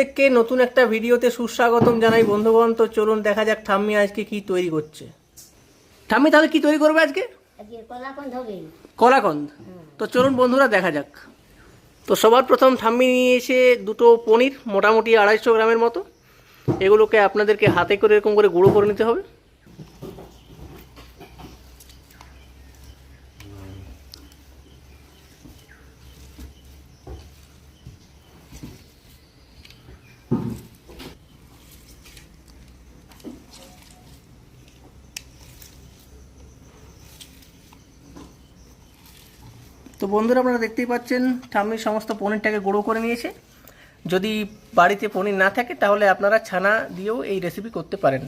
প্রত্যেককে নতুন একটা ভিডিওতে সুস্বাগতম জানাই বন্ধুগণ। তো চলুন দেখা যাক ঠাম্মি আজকে কি তৈরি করছে। ঠাম্মি তাহলে কি তৈরি করবে আজকে? কলাকন্দ। তো চলুন বন্ধুরা দেখা যাক। তো সবার প্রথম ঠাম্মি নিয়ে এসে দুটো পনির মোটামুটি আড়াইশো গ্রামের মতো। এগুলোকে আপনাদেরকে হাতে করে এরকম করে গুঁড়ো করে নিতে হবে। তো বন্ধুরা, আপনারা দেখতেই পাচ্ছেন, ঠাম্মি সমস্ত পনিরটাকে গুঁড়ো করে নিয়েছে। যদি বাড়িতে পনির না থাকে, তাহলে আপনারা ছানা দিয়েও এই রেসিপি করতে পারেন।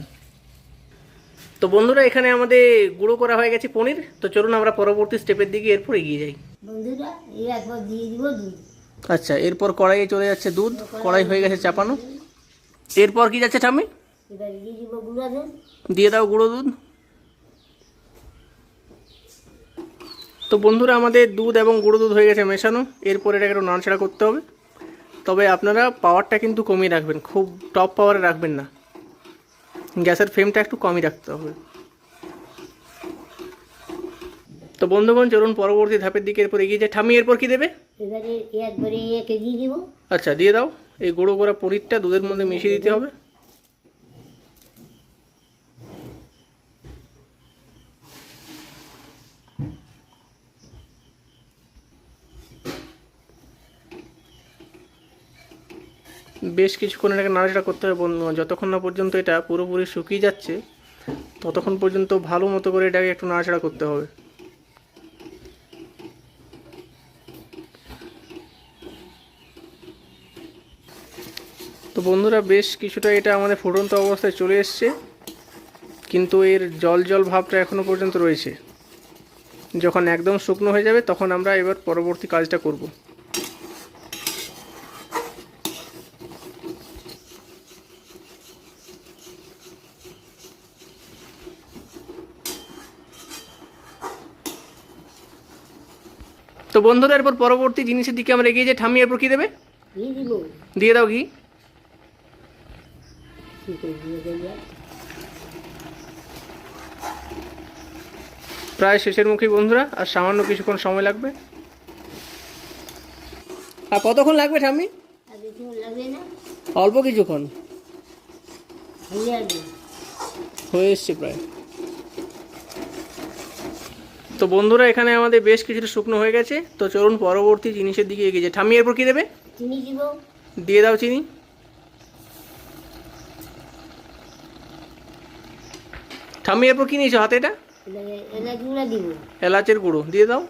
তো বন্ধুরা, এখানে আমাদের গুঁড়ো করা হয়ে গেছে পনির। তো চলুন আমরা পরবর্তী স্টেপের দিকে এরপর এগিয়ে যাই। বন্ধুরা এই একবার দিয়ে দিব দুধ। আচ্ছা এরপর কড়াইয়ে চলে যাচ্ছে দুধ, কড়াই হয়ে গেছে চাপানো। এরপর কি যাচ্ছে দুধ দিয়ে দাও গুঁড়ো দুধ। তো বন্ধুরা, আমাদের দুধ এবং গুঁড়ো দুধ হয়ে গেছে মেশানো। এরপর এটাকে একটু নাড়াচাড়া করতে হবে। তবে আপনারা পাওয়ারটা কিন্তু কমিয়ে রাখবেন, খুব টপ পাওয়ারে রাখবেন না। গ্যাসের ফ্লেমটা একটু কমই রাখতে হবে। তো বন্ধুগণ চলুন পরবর্তী ধাপের দিকে এরপর এগিয়ে যায় ঠামি এরপর কি দেবে? এবারে একবারে একে দিয়ে দিব। আচ্ছা দিয়ে দাও। এই গুঁড়ো করা পনিরটা দুধের মধ্যে মিশিয়ে দিতে হবে। বেশ কিছুক্ষণ এটাকে নাড়াচাড়া করতে হবে বন্ধু যতক্ষণ না পর্যন্ত এটা পুরোপুরি শুকিয়ে যাচ্ছে ততক্ষণ পর্যন্ত ভালো মতো করে এটাকে একটু নাড়াচাড়া করতে হবে। বন্ধুরা বেশ কিছুটা এটা আমাদের ফুটন্ত অবস্থায় চলে এসছে কিন্তু এর জল জল ভাবটা এখনও পর্যন্ত রয়েছে। যখন একদম শুকনো হয়ে যাবে তখন আমরা এবার পরবর্তী কাজটা করব। তো বন্ধুরা এরপর পরবর্তী জিনিসের দিকে আমরা এগিয়ে যে ঠামি এরপর কি দেবে? দিয়ে দাও ঘি। কি প্রায় শেষের মুখে বন্ধুরা আর সামান্য কিছুক্ষণ সময় লাগবে। আর কতক্ষণ লাগবে ঠাম্মি? অল্প কিছুক্ষণ। হয়ে এসছে প্রায়। তো বন্ধুরা এখানে আমাদের বেশ কিছুটা শুকনো হয়ে গেছে। তো চলুন পরবর্তী জিনিসের দিকে এগিয়ে যাই। ঠাম্মি এরপর কি দেবে? চিনি দিব। দিয়ে দাও চিনি। ঠাম্মি এরপর কি নিয়েছো হাতে এটা? এলাচের গুঁড়ো। দিয়ে দাও।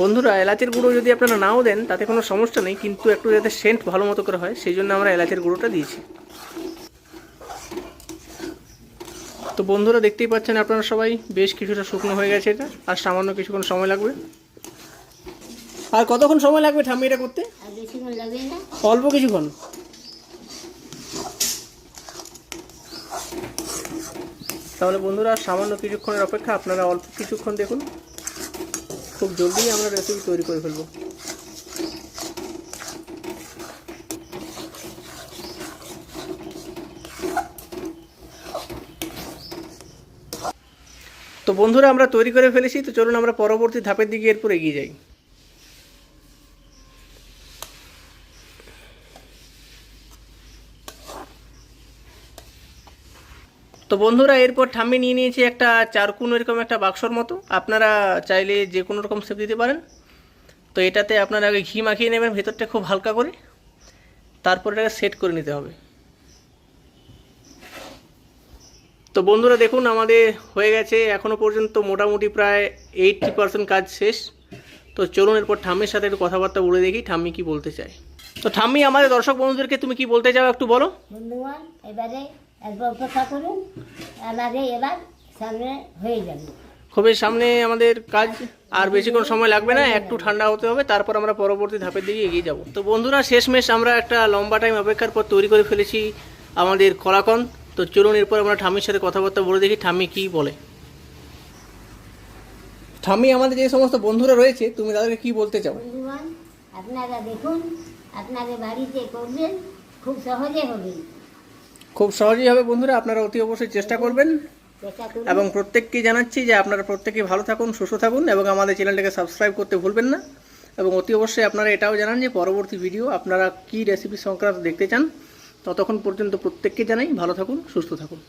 বন্ধুরা এলাচের গুঁড়ো যদি আপনারা নাও দেন তাতে কোনো সমস্যা নেই কিন্তু একটু যাতে সেন্ট ভালো মতো করে হয় সেই জন্য আমরা এলাচের গুঁড়োটা দিয়েছি। তো বন্ধুরা দেখতেই পাচ্ছেন আপনারা সবাই বেশ কিছুটা শুকনো হয়ে গেছে এটা আর সামান্য কিছুক্ষণ সময় লাগবে। আর কতক্ষণ সময় লাগবে ঠাম্মি এটা করতে? অল্প কিছুক্ষণ। তাহলে বন্ধুরা, সামান্য কিছুক্ষণের অপেক্ষা, আপনারা অল্প কিছুক্ষণ দেখুন। খুব জলদি আমরা রেসিপি তৈরি করে ফেলব। তো বন্ধুরা, আমরা তৈরি করে ফেলেছি, তো চলুন আমরা পরবর্তী ধাপের দিকে এরপর এগিয়ে যাই। তো বন্ধুরা, এরপর ঠাম্মি নিয়ে নিয়েছি একটা চারকুন এরকম একটা বাক্সর মতো। আপনারা চাইলে যে কোনো রকম শেপ দিতে পারেন। তো এটাতে আপনারা আগে ঘি মাখিয়ে নেবেন, ভেতরটা খুব হালকা করে। তারপর এটাকে সেট করে নিতে হবে। তো বন্ধুরা, দেখুন, আমাদের হয়ে গেছে। এখনও পর্যন্ত মোটামুটি প্রায় এইটটি পার্সেন্ট কাজ শেষ। তো চলুন, এরপর ঠাম্মির সাথে একটু কথাবার্তা বলে দেখি ঠাম্মি কি বলতে চায়। তো ঠাম্মি, আমাদের দর্শক বন্ধুদেরকে তুমি কি বলতে চাও একটু বলো। বন্ধুগণ, এবারে অপেক্ষা করুন এবারে এবার সামনে হয়ে যাবে। খুবই সামনে আমাদের কাজ আর বেশিক্ষণ সময় লাগবে না একটু ঠান্ডা হতে হবে তারপর আমরা পরবর্তী ধাপের দিকে এগিয়ে যাব। তো বন্ধুরা শেষমেশ আমরা একটা লম্বা টাইম অপেক্ষার পর তৈরি করে ফেলেছি আমাদের কলাকন তো চলুন এরপর আমরা ঠামির সাথে কথাবার্তা বলে দেখি ঠাম্মি কি বলে। ঠাম্মি আমাদের যে সমস্ত বন্ধুরা রয়েছে তুমি তাদেরকে কি বলতে চাও? আপনারা দেখুন আপনাদের বাড়িতে করবেন খুব সহজে হবে। খুব সহজেই হবে বন্ধুরা, আপনারা অতি অবশ্যই চেষ্টা করবেন। এবং প্রত্যেককে জানাচ্ছি যে আপনারা প্রত্যেকে ভালো থাকুন, সুস্থ থাকুন এবং আমাদের চ্যানেলটাকে সাবস্ক্রাইব করতে ভুলবেন না। এবং অতি অবশ্যই আপনারা এটাও জানান যে পরবর্তী ভিডিও আপনারা কি রেসিপি সংক্রান্ত দেখতে চান, ততক্ষণ পর্যন্ত প্রত্যেককে জানাই ভালো থাকুন, সুস্থ থাকুন।